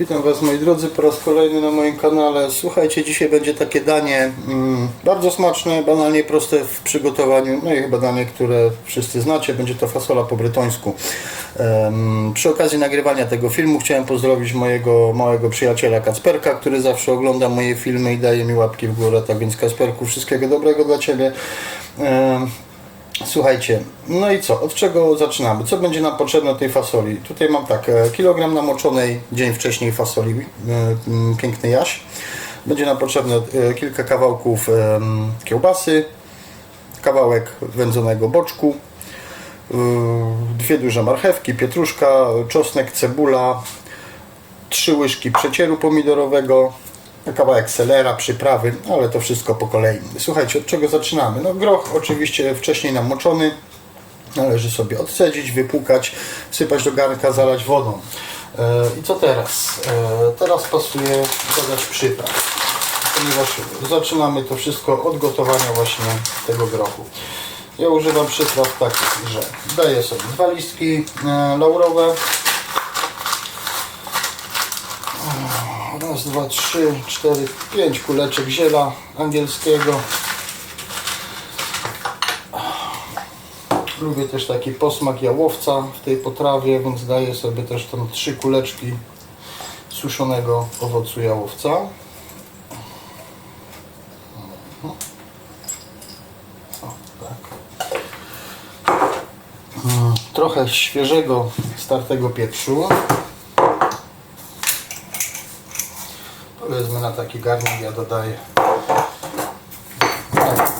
Witam Was moi drodzy po raz kolejny na moim kanale. Słuchajcie, dzisiaj będzie takie danie mm, bardzo smaczne, banalnie proste w przygotowaniu. No i chyba danie, które wszyscy znacie. Będzie to fasola po brytońsku. Em, przy okazji nagrywania tego filmu chciałem pozdrowić mojego małego przyjaciela Kacperka, który zawsze ogląda moje filmy i daje mi łapki w górę. Tak więc Kacperku, wszystkiego dobrego dla Ciebie. Em, Słuchajcie, no i co? Od czego zaczynamy? Co będzie nam potrzebne tej fasoli? Tutaj mam tak, e, kilogram namoczonej dzień wcześniej fasoli, e, piękny jaś. Będzie nam potrzebne e, kilka kawałków kiełbasy, kawałek wędzonego boczku, dwie duże marchewki, pietruszka, czosnek, cebula, trzy łyżki przecieru pomidorowego, kawałek selera, przyprawy, ale to wszystko po kolei. Słuchajcie, od czego zaczynamy? No groch oczywiście wcześniej namoczony, należy sobie odcedzić, wypłukać, wsypać do garnka, zalać wodą. E, I co teraz? E, teraz pasuje dodać przypraw, ponieważ zaczynamy to wszystko od gotowania właśnie tego grochu. Ja używam przypraw takich, że daję sobie dwa listki e, laurowe, Raz, dwa, trzy, cztery, pięć kuleczek ziela angielskiego. Lubię też taki posmak jałowca w tej potrawie, więc daję sobie też tam trzy kuleczki suszonego owocu jałowca. O, tak. Mm, Trochę świeżego, startego pieprzu. Na taki garnek ja dodaję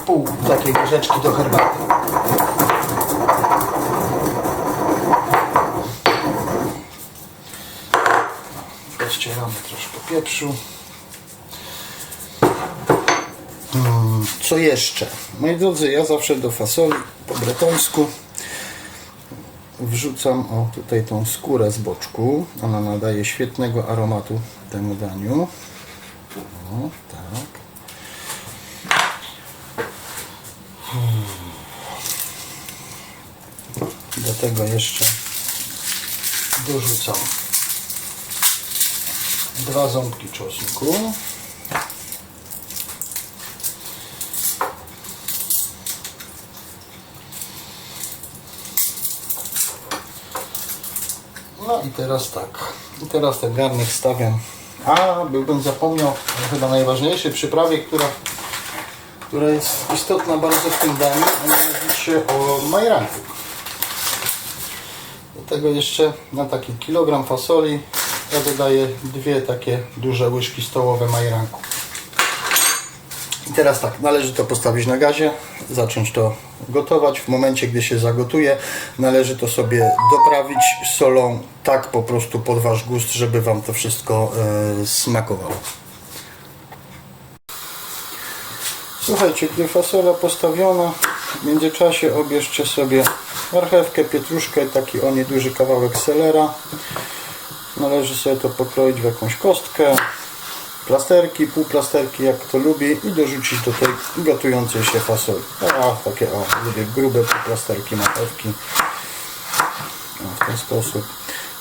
pół takiej łyżeczki do herbaty. Rozcieramy troszkę pieprzu. Mm, Co jeszcze? Moi drodzy, ja zawsze do fasoli po bretońsku wrzucam o tutaj tą skórę z boczku. Ona nadaje świetnego aromatu temu daniu. O, tak. Do tego jeszcze dorzucam dwa ząbki czosnku. No i teraz tak. I teraz ten garnek stawiam. A, byłbym zapomniał chyba najważniejszej przyprawie, która, która jest istotna bardzo w tym daniu, a mianowicie o majranku. Do tego jeszcze na taki kilogram fasoli ja dodaję dwie takie duże łyżki stołowe majranku. I teraz tak, należy to postawić na gazie, zacząć to gotować. W momencie, gdy się zagotuje, należy to sobie doprawić solą tak po prostu pod Wasz gust, żeby Wam to wszystko e, smakowało. Słuchajcie, gdy fasola postawiona, w międzyczasie obierzcie sobie marchewkę, pietruszkę, taki o nieduży kawałek selera. Należy sobie to pokroić w jakąś kostkę, plasterki, półplasterki, jak kto lubi i dorzucić do tej gotującej się fasoli. A, takie o, lubię grube półplasterki, marchewki. O, w ten sposób.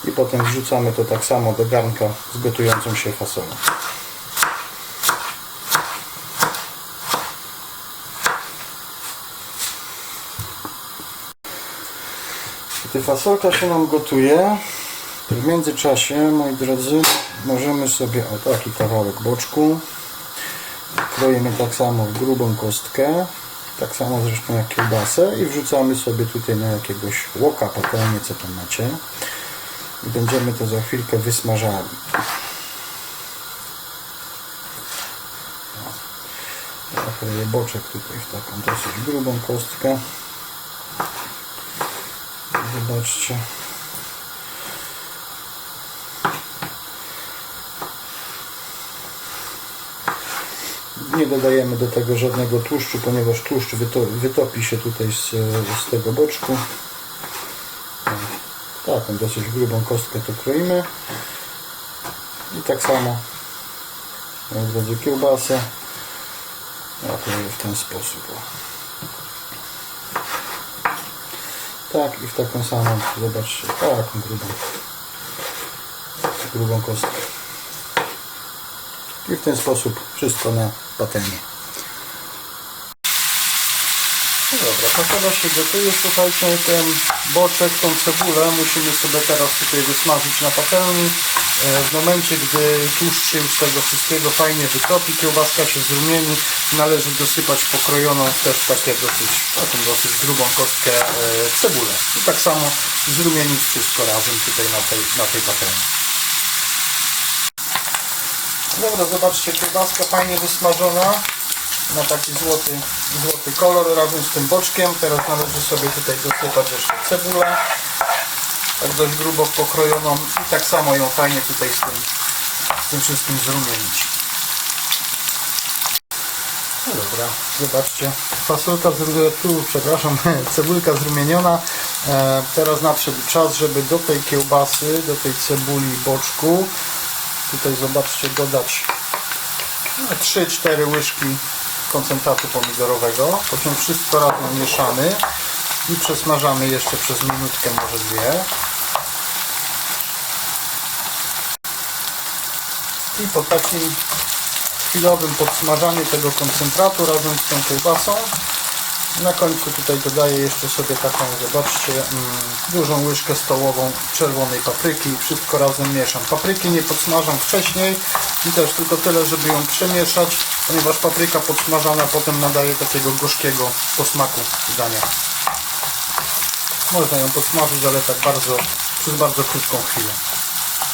I potem wrzucamy to tak samo do garnka z gotującą się fasolą. Gdy fasolka się nam gotuje, w międzyczasie, moi drodzy, możemy sobie o taki kawałek boczku kroimy tak samo w grubą kostkę, tak samo zresztą jak kiełbasę i wrzucamy sobie tutaj na jakiegoś łoka, patelnię, co tam macie i będziemy to za chwilkę wysmażali. Kroję boczek tutaj w taką dosyć grubą kostkę. Zobaczcie. Nie dodajemy do tego żadnego tłuszczu, ponieważ tłuszcz wyto wytopi się tutaj z, z tego boczku. Taką dosyć grubą kostkę to kroimy. I tak samo jak drodzy kiełbasę. Ja robię w ten sposób. Tak i w taką samą, zobaczcie, taką grubą, grubą kostkę. I w ten sposób wszystko na patelnię. No dobra, fasola się gotuje, słuchajcie, ten boczek, tą cebulę musimy sobie teraz tutaj wysmażyć na patelni. E, W momencie, gdy tłuszcz się już tego wszystkiego fajnie wytopi, kiełbaska się zrumieni, należy dosypać pokrojoną też takie dosyć, taką dosyć grubą kostkę e, cebulę. I tak samo zrumienić wszystko razem tutaj na tej, na tej patelni. Dobra, zobaczcie, kiełbaska fajnie wysmażona na taki złoty, złoty kolor razem z tym boczkiem. Teraz należy sobie tutaj dosypać jeszcze cebulę, tak dość grubo pokrojoną i tak samo ją fajnie tutaj z tym, z tym wszystkim zrumienić. No dobra, zobaczcie, fasolka, tu, przepraszam, cebulka zrumieniona. E, teraz nadszedł czas, żeby do tej kiełbasy, do tej cebuli boczku, tutaj zobaczcie, dodać 3-4 łyżki koncentratu pomidorowego, po wszystko razem mieszamy i przesmażamy jeszcze przez minutkę, może dwie. I po takim chwilowym podsmażaniu tego koncentratu razem z tą kiełbasą na końcu tutaj dodaję jeszcze sobie taką, zobaczcie, mm, dużą łyżkę stołową czerwonej papryki. Wszystko razem mieszam. Papryki nie podsmażam wcześniej i też tylko tyle, żeby ją przemieszać, ponieważ papryka podsmażana potem nadaje takiego gorzkiego posmaku dania. Można ją podsmażyć, ale tak bardzo, przez bardzo krótką chwilę.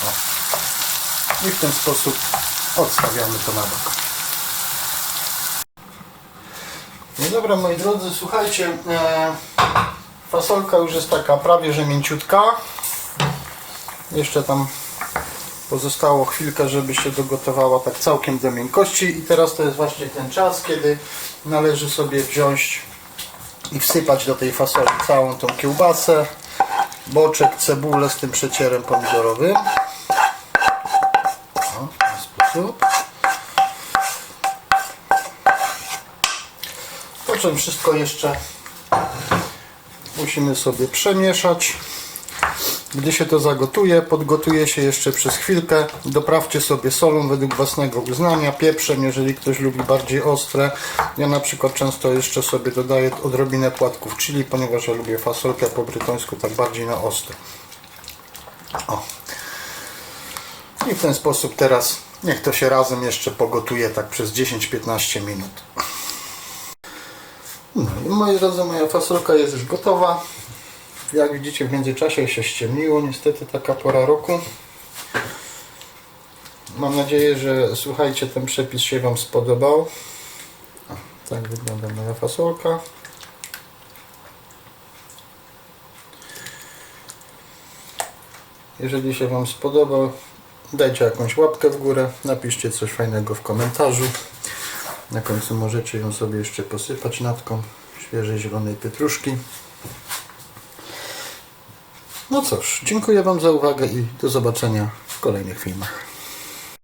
O. I w ten sposób odstawiamy to na bok. No dobra, moi drodzy, słuchajcie, e, fasolka już jest taka prawie że mięciutka. Jeszcze tam pozostało chwilkę, żeby się dogotowała tak całkiem do miękkości i teraz to jest właśnie ten czas, kiedy należy sobie wziąć i wsypać do tej fasoli całą tą kiełbasę, boczek, cebulę z tym przecierem pomidorowym. O, w ten sposób. Wszystko jeszcze musimy sobie przemieszać. Gdy się to zagotuje, podgotuje się jeszcze przez chwilkę. Doprawcie sobie solą według własnego uznania, pieprzem, jeżeli ktoś lubi bardziej ostre. Ja na przykład często jeszcze sobie dodaję odrobinę płatków chili, ponieważ ja lubię fasolkę po brytońsku tak bardziej na ostro. O. I w ten sposób teraz niech to się razem jeszcze pogotuje tak przez 10-15 minut. No i moi drodzy, moja fasolka jest już gotowa. Jak widzicie w międzyczasie się ściemniło, niestety taka pora roku. Mam nadzieję, że słuchajcie, ten przepis się Wam spodobał. O, tak wygląda moja fasolka. Jeżeli się Wam spodobał, dajcie jakąś łapkę w górę, napiszcie coś fajnego w komentarzu. Na końcu możecie ją sobie jeszcze posypać natką świeżej zielonej pietruszki. No cóż, dziękuję Wam za uwagę i do zobaczenia w kolejnych filmach.